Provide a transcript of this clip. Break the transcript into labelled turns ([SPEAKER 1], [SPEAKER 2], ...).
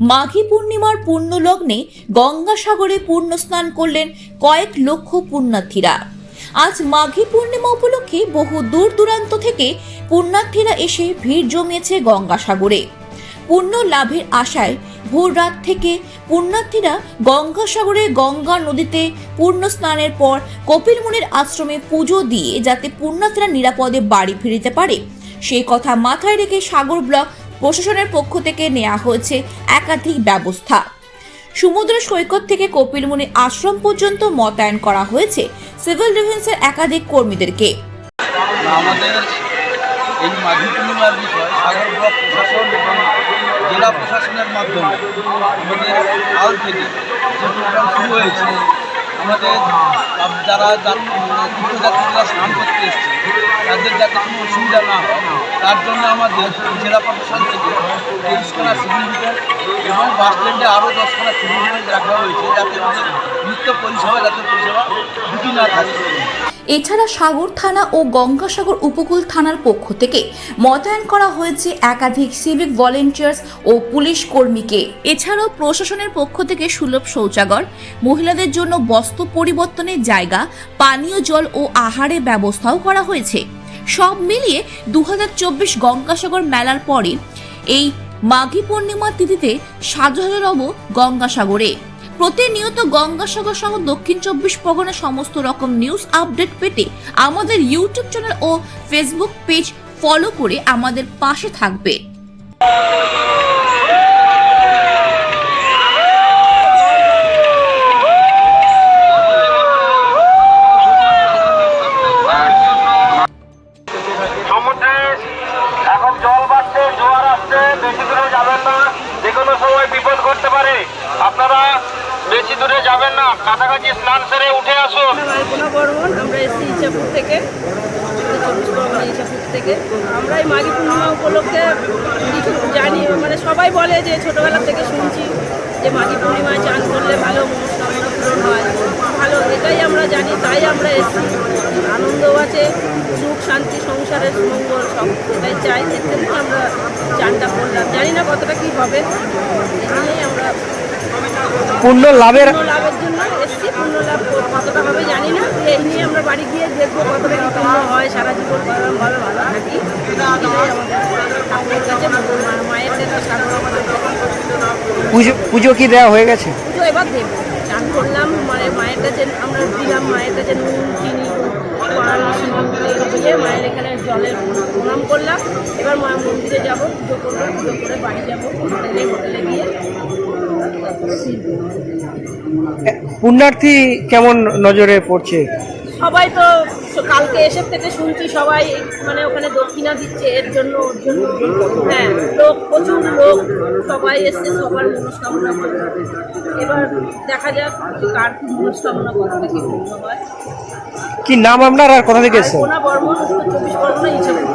[SPEAKER 1] মাঘী পূর্ণিমার পূর্ণ লগ্নে গঙ্গাসাগরে পূর্ণ স্নান করলেন কয়েক লক্ষ পুণ্যার্থীরা। আজ মাঘী পূর্ণিমা উপলক্ষে বহু দূর দূরান্ত থেকে পুণ্যার্থীরা এসে ভিড় জমিয়েছে গঙ্গাসাগরে। পুণ্য লাভের আশায় ভোর রাত থেকে পুণ্যার্থীরা গঙ্গাসাগরে গঙ্গা নদীতে পূর্ণ স্নানের পর কপিল মুনির আশ্রমে পুজো দিয়ে যাতে পুণ্যার্থীরা নিরাপদে বাড়ি ফিরিতে পারে সেই কথা মাথায় রেখে সাগর ব্লক প্রশাসনের পক্ষ থেকে নেওয়া হয়েছে একাধিক ব্যবস্থা। সমুদ্র সৈকত থেকে কপিলমুনি আশ্রম পর্যন্ত মোতায়েন করা হয়েছে সিভিল ডিফেন্সের একাধিক কর্মীদেরকে।
[SPEAKER 2] এই মাঘী পূর্ণিমার বিষয় সাগর ব্লক প্রশাসন এবং জেলা প্রশাসনের মাধ্যমে আমাদের কাল থেকে যে প্রোগ্রাম শুরু হয়েছে আমাদের যারা যাত- তীর্থযাত্রীরা স্নান করতে এসছে, তাদের যাতে কোনো অসুবিধা না হয়, তার জন্য আমাদের জেলা প্রশাসন থেকে তেইশখানা ডিফেন্স এবং বাস স্ট্যান্ডে আরও দশখানা ডিফেন্স রাখা হয়েছে, যাতে আমাদের নিত্য পরিষেবা, যাতে পরিষেবা দুটি না থাকে।
[SPEAKER 1] এছাড়া সাগর থানা ও গঙ্গাসাগর উপকূল থানার পক্ষ থেকে মোতায়েন করা হয়েছে একাধিক সিভিক ভলেন্টিয়ার্স ও পুলিশ কর্মীকে। এছাড়াও প্রশাসনের পক্ষ থেকে সুলভ শৌচাগার, মহিলাদের জন্য বস্ত্র পরিবর্তনের জায়গা, পানীয় জল ও আহারের ব্যবস্থাও করা হয়েছে। সব মিলিয়ে দু হাজার চব্বিশ গঙ্গাসাগর মেলার পরে এই মাঘী পূর্ণিমার তিথিতে সাজু রব গঙ্গাসাগরে প্রতিনিয়ত গঙ্গাসাগর সহ দক্ষিণ চব্বিশ পরগনা সমস্ত রকম নিউজ আপডেট পেতে আমাদের ইউটিউব চ্যানেল ও ফেসবুক পেজ ফলো করে আমাদের পাশে থাকবে।
[SPEAKER 3] আপনারা বেশি দূরে যাবেন না, কাছাকাছি স্নান সেরে উঠে আসুন।
[SPEAKER 4] আমরা এসেছি ইচ্ছাপুর থেকে ইচ্ছাপুর থেকে। আমরা এই মাঘী পূর্ণিমা উপলক্ষে কিছু জানি মানে সবাই বলে যে ছোটোবেলা থেকে শুনছি যে মাঘী পূর্ণিমায় চান করলে ভালো মনস্কামনা পূরণ হয়। ভালো, এটাই আমরা জানি, তাই আমরা এসেছি। আনন্দও আছে, সুখ, শান্তি, সংসারের মঙ্গল সব এটাই চাই। এর আমরা চানটা করলাম। জানি না কতটা কী হবে এই
[SPEAKER 5] পূর্ণ লাভের
[SPEAKER 4] লাভের জন্য এসেছি। পূর্ণ লাভ কতটা হবে জানি না। এই নিয়ে আমরা বাড়ি গিয়ে দেখব কতটা কি পূর্ণ হয় সারা জীবন ভালো থাকি। মায়ের কাছে সাগর আমাদের
[SPEAKER 5] পুজো পুজো কি দেওয়া হয়ে গেছে?
[SPEAKER 4] পুজো এবার দেবো। চান করলাম মানে মায়ের কাছে আমরা দিলাম মায়ের কাছে নুন চিনি পান দিয়ে মায়ের এখানে জলের প্রণাম করলাম। এবার মা মন্দিরে যাব পুজো করব পুজো করে বাড়ি যাব। হোটেলে হোটেলে গিয়ে
[SPEAKER 5] পুণ্যার্থী কেমন নজরে পড়ছে?
[SPEAKER 4] সবাই তো কালকে এসে থেকে শুনছি সবাই মানে ওখানে দক্ষিণা দিচ্ছে এর জন্য ওর জন্য হ্যাঁ লোক প্রচুর লোক সবাই এসছে সবার মনস্কামনা করে। এবার দেখা যাক কার কি মনস্কামনা কতটা কি পূর্ণ হয়
[SPEAKER 5] কি নাম আপনার আর কোথা থেকে
[SPEAKER 4] আর বর্মন চব্বিশ পরগনা হিসাবে। থেকে এসছে।